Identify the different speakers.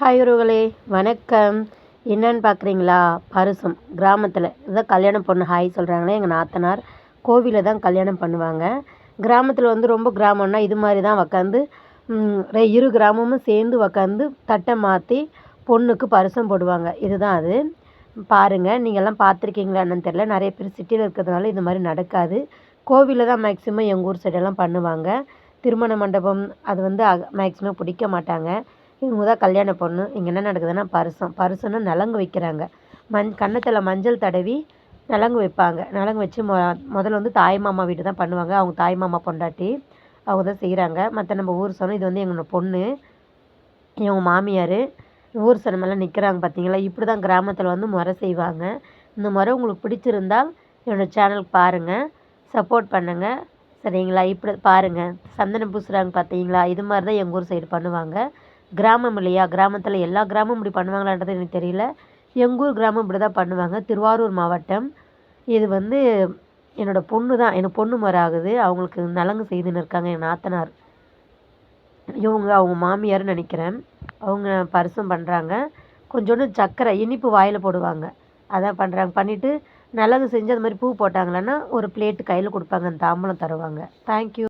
Speaker 1: Hi உறவுகளே வணக்கம். என்னன்னு பார்க்குறீங்களா பருசம் கிராமத்தில். இதுதான் கல்யாணம் பொண்ணு ஹாய் சொல்கிறாங்களே எங்கள் நாத்தனார். கோவிலில் தான் கல்யாணம் பண்ணுவாங்க. கிராமத்தில் வந்து ரொம்ப கிராமம்னா இது மாதிரி தான் உக்காந்து இரு கிராமமும் சேர்ந்து உக்காந்து தட்டை மாற்றி பொண்ணுக்கு பரிசம் போடுவாங்க. இதுதான் அது. பாருங்கள் நீங்கள்லாம் பார்த்துருக்கீங்களா என்னன்னு தெரில நிறைய பேர் சிட்டியில் இருக்கிறதுனால இது மாதிரி நடக்காது. கோவிலில் தான் மேக்ஸிமம் எங்கள் ஊர் சைடெல்லாம் பண்ணுவாங்க. திருமண மண்டபம் அது வந்து மேக்ஸிமம் பிடிக்க மாட்டாங்க. இவங்க தான் கல்யாண பொண்ணு. இங்கே என்ன நடக்குதுன்னா பரிசம். பரிசம்னா நலங்கு வைக்கிறாங்க. மண் கன்னத்தில் மஞ்சள் தடவி நலங்கு வைப்பாங்க. நலங்கு வச்சு மொ முதல்ல வந்து தாய் மாமா வீட்டு தான் பண்ணுவாங்க. அவங்க தாய் மாமா பொண்டாட்டி அவங்க தான் செய்கிறாங்க மற்ற நம்ம ஊர் சொன்னோம் இது வந்து எங்களோட பொண்ணு இவங்க மாமியார் ஊர் சனமெல்லாம் நிற்கிறாங்க பார்த்தீங்களா இப்படி தான் கிராமத்தில் வந்து முறை செய்வாங்க. இந்த முறை உங்களுக்கு பிடிச்சிருந்தால் என்னோடய சேனல் பாருங்கள் சப்போர்ட் பண்ணுங்கள் சரிங்களா? இப்படி பாருங்கள் சந்தனம் பூசுகிறாங்க பார்த்தீங்களா இது மாதிரி தான் எங்கள் ஊர் சைடு பண்ணுவாங்க. கிராமம் இல்லையா? கிராமத்தில் எல்லா கிராமமும் இப்படி பண்ணுவாங்களான்றது எனக்கு தெரியல. எங்கள் ஊர் கிராமம் இப்படி தான் பண்ணுவாங்க. திருவாரூர் மாவட்டம். இது வந்து என்னோடய பொண்ணு தான் எனக்கு பொண்ணு முறை ஆகுது. அவங்களுக்கு நலங்கு செய்துன்னு இருக்காங்க என் நாத்தனார். இவங்க அவங்க மாமியார்னு நினைக்கிறேன். அவங்க பரிசம் பண்ணுறாங்க கொஞ்சோண்டு சர்க்கரை இனிப்பு வாயில் போடுவாங்க. அதான் பண்ணுறாங்க பண்ணிவிட்டு நலங்கு செஞ்சு அது மாதிரி பூ போட்டாங்களான்னா ஒரு பிளேட்டு கையில் கொடுப்பாங்க. அந்த தாம்பூலம் தருவாங்க. தேங்க்யூ